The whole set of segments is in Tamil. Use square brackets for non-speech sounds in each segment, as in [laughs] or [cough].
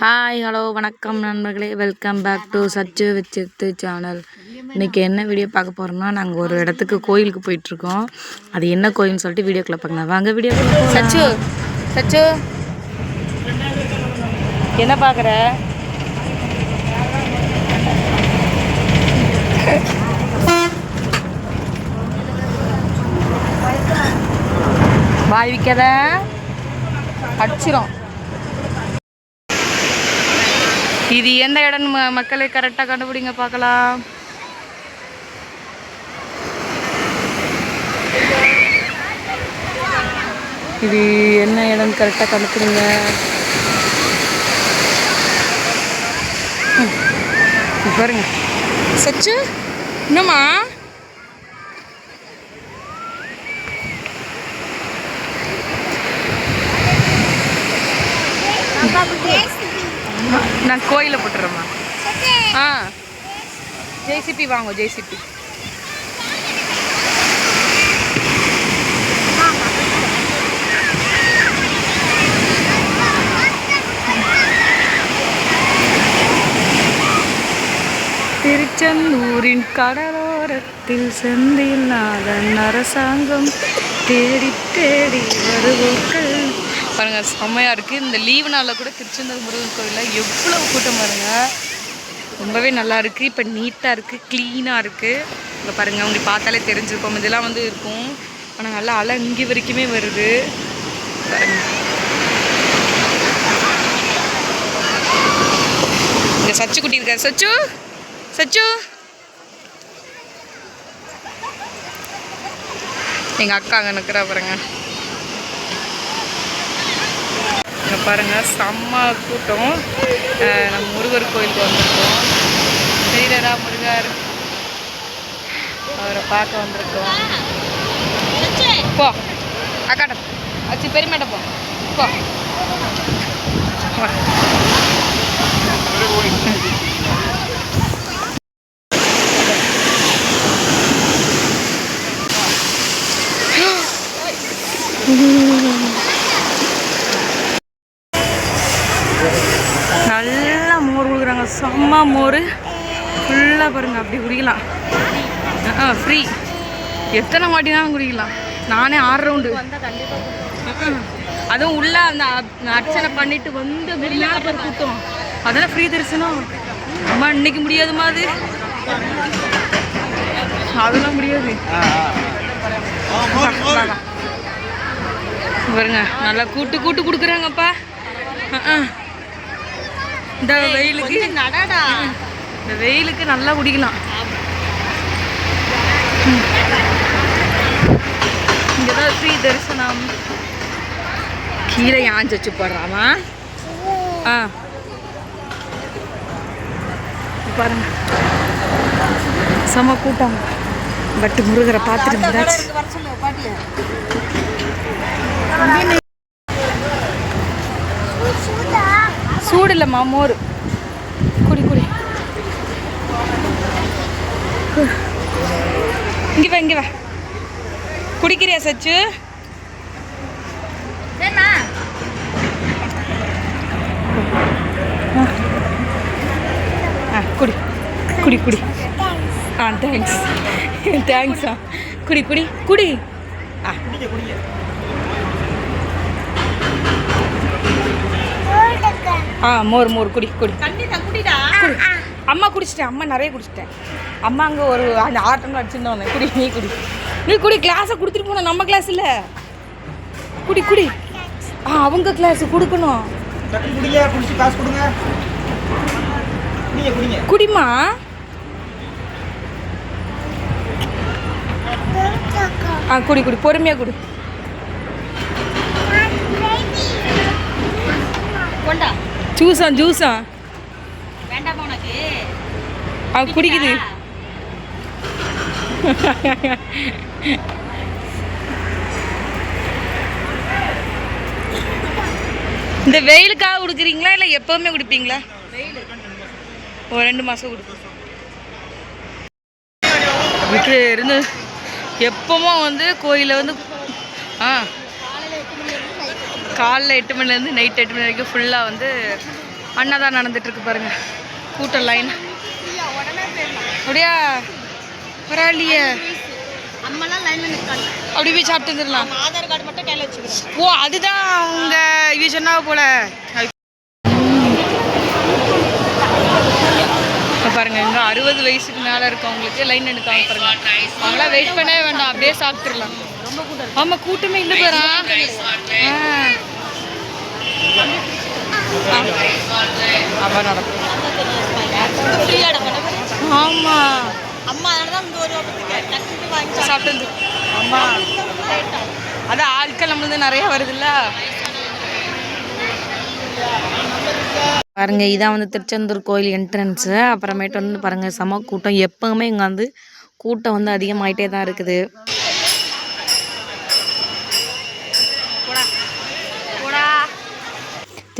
ஹாய் ஹலோ வணக்கம் நண்பர்களே. Welcome back to Sachu Vichithu channel இன்றைக்கி என்ன வீடியோ பார்க்க போகிறோம்னா நாங்கள் ஒரு இடத்துக்கு கோயிலுக்கு போயிட்டுருக்கோம். அது என்ன கோயில்னு சொல்லிட்டு வீடியோக்குள்ளே பார்க்கலாம். வாங்க வீடியோ சச்சு சச்சு என்ன பார்க்குற? வாய் விற்காத அடிச்சிரும். இது எந்த இடம் மக்களை கரெக்டாக கண்டுபிடிங்க பார்க்கலாம். இது என்ன இடம் கரெக்டாக கண்டுபிடிங்க. பாருங்க. சச்சு என்னம்மா? நான் கோயிலில் போட்டுறேம்மா. ஆ. ஜேசிபி வாங்க ஜேசிபி திருச்செந்தூரின் கடலோரத்தில் செந்தில்நாதன் அரசாங்கம் தேடி தேடி வருவோர்கள். பாருங்கள் செம்மையாக இருக்குது இந்த லீவு நாளில் கூட திருச்செந்தூர் முருகன் கோயிலில் எவ்வளோ கூட்டம் பாருங்கள் ரொம்பவே நல்லா இருக்குது இப்போ நீட்டாக இருக்குது க்ளீனாக இருக்குது இப்போ பாருங்கள் அவங்க பார்த்தாலே தெரிஞ்சிருக்கோம். இதெல்லாம் வந்து இருக்கும். ஆனால் நல்லா அலை இங்கே வரைக்குமே வருது. இங்கே சச்சு குட்டி இருக்காரு. சச்சு சச்சு. எங்கள் அக்கா அங்கே நிற்கிறா பாருங்கள் இங்கே பாருங்கள் செம்ம கூட்டம். நம்ம முருகர் கோயிலுக்கு வந்திருக்கோம். ஸ்ரீரரா முருகர் அவரை பார்க்க வந்திருக்கோம். போ. அக்காட்ட அச்சு பெருமைட்ட போ. போ வா. நல்லா மோர் கொடுக்குறாங்க செம்ம மோர் ஃபுல்லாக பாருங்க அப்படி குடிக்கலாம். ஆ ஃப்ரீ எத்தனை வாட்டினாலும் குடிக்கலாம். நானே ஆறு ரவுண்டு அதுவும் உள்ள அந்த அர்ச்சனை பண்ணிட்டு வந்து மேலே கூட்டம். அதெல்லாம் ஃப்ரீ தரிசனம். அம்மா இன்னைக்கு முடியாதுமா அது. அதெல்லாம் முடியாது. பாருங்க நல்லா கூட்டு கூட்டு கொடுக்குறாங்கப்பா. ஆ. இந்த வெயிலுக்கு நடடா. இந்த வெயிலுக்கு நல்லா குடிக்கலாம். இங்கே தான் ஃப்ரீ தரிசனம். கீழே யாஞ்சு வச்சு போடுறாமா? ஆ. பாருங்க. செம கூட்டம். பட் முருகரை பார்த்துட்டு இருந்தாச்சு சூடு இல்லைம்மா மோர். குடி குடி. இங்க வா இங்க வா. குடிக்கிறியா சச்சு? ஆ. குடி. குடி குடி. ஆ தேங்க்ஸ் தேங்க்ஸா [laughs] குடி குடி. குடி. ஆ. ஆ மோர் மோர் குடி குடி. அம்மா குடிச்சிட்டேன் அம்மா நிறைய குடிச்சிட்டேன். அம்மா அங்கே ஒரு அந்த ஆறு டம்ளர் அடிச்சிருந்தோம் குடி நீ குடி. நீ குடி கிளாஸை கொடுத்துட்டு போனோம் நம்ம கிளாஸ் இல்லை. குடி குடி. ஆ அவங்க கிளாஸ் கொடுக்கணும். குடிமா ஆ குடி குடி. பொறுமையாக குடி. ஜூஸா ஜூஸா? வேண்டாமா உனக்கு? ஆ குடிக்குது. இந்த வெயிலுக்காக கொடுக்குறீங்களா இல்லை எப்பவுமே குடிப்பீங்களா? ஒரு ரெண்டு மாதம் கொடுப்போம் வீட்டில் இருந்து எப்பவும் வந்து கோயிலில் வந்து ஆ. காலைல எட்டு மணிலேருந்து நைட் எட்டு மணி வரைக்கும் ஃபுல்லாக வந்து அன்னதான் நடந்துட்டுருக்கு பாருங்கள் கூட்டம் லைன் அப்படியா? பரவாயில்லையே. அப்படி போய் சாப்பிட்டு வந்துடலாம். ஆதார் கார்டு மட்டும் கையில் வச்சுக்கிறேன் ஓ அதுதான் அவங்க இவ சொன்னா போல. பாருங்க இங்க அறுபது வயசுக்கு மேல இருக்கவங்களுக்கு லைன் எடுக்காம பாருங்க. அவங்களாம் வெயிட் பண்ணவே வேண்டாம் அப்படியே சாப்பிட்டுறலாம் ஆமா கூட்டமே இல்ல பாரா. அப்ப நடக்கும். ஆமா. அம்மா. அதனால தான் இந்த ஒரு வாங்கி சாப்பிட்டு ஆமா அதான் ஆட்கள் நம்மளது நிறைய வருதுல்ல. பாருங்க இதான் வந்து திருச்செந்தூர் கோயில் என்ட்ரன்ஸு அப்புறமேட்டு வந்து பாருங்க செம கூட்டம். எப்பவுமே இங்கே வந்து கூட்டம் வந்து அதிகமாயிட்டே தான் இருக்குது.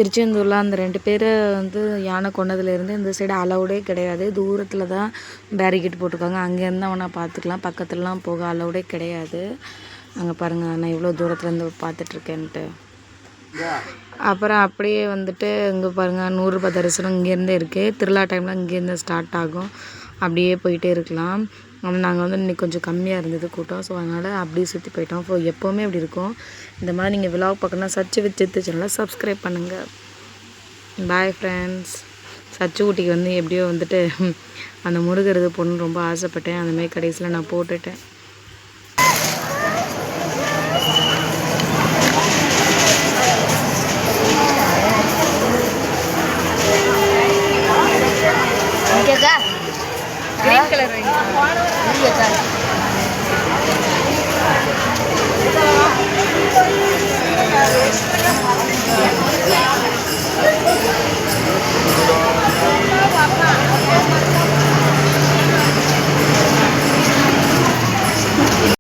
திருச்செந்தூரில் அந்த ரெண்டு பேரை வந்து யானை கொண்டதுலேருந்து இந்த சைடு அலவுடே கிடையாது. தூரத்தில் தான் பேரிகேட் போட்டிருக்காங்க. அங்கேருந்து அவனை பார்த்துக்கலாம். பக்கத்துலலாம் போக அலவுடே கிடையாது. அங்கே பாருங்கள் நான் இவ்வளோ தூரத்துலேருந்து பார்த்துட்ருக்கேன்ட்டு அப்புறம் அப்படியே வந்துட்டு இங்கே பாருங்கள் நூறுரூபா தரிசனம் இங்கேருந்தே இருக்குது திருவிழா டைமில் இங்கேருந்து ஸ்டார்ட் ஆகும். அப்படியே போயிட்டே இருக்கலாம். ஆனால் நாங்கள் வந்து இன்னைக்கு கொஞ்சம் கம்மியாக இருந்தது கூட்டம். ஸோ அதனால் அப்படியே சுற்றி போயிட்டோம். ஸோ எப்போவுமே அப்படி இருக்கும். இந்த மாதிரி நீங்கள் விலாக் பார்க்கணுன்னா சர்ச்சு வித் சித்து சேனலை சப்ஸ்கிரைப் பண்ணுங்கள் பாய் ஃப்ரெண்ட்ஸ் சச்சு குட்டிக்கு வந்து எப்படியோ வந்துட்டு அந்த முருகிறது பொண்ணு ரொம்ப ஆசைப்பட்டேன். அந்தமாரி கடைசியில் நான் போட்டுட்டேன்.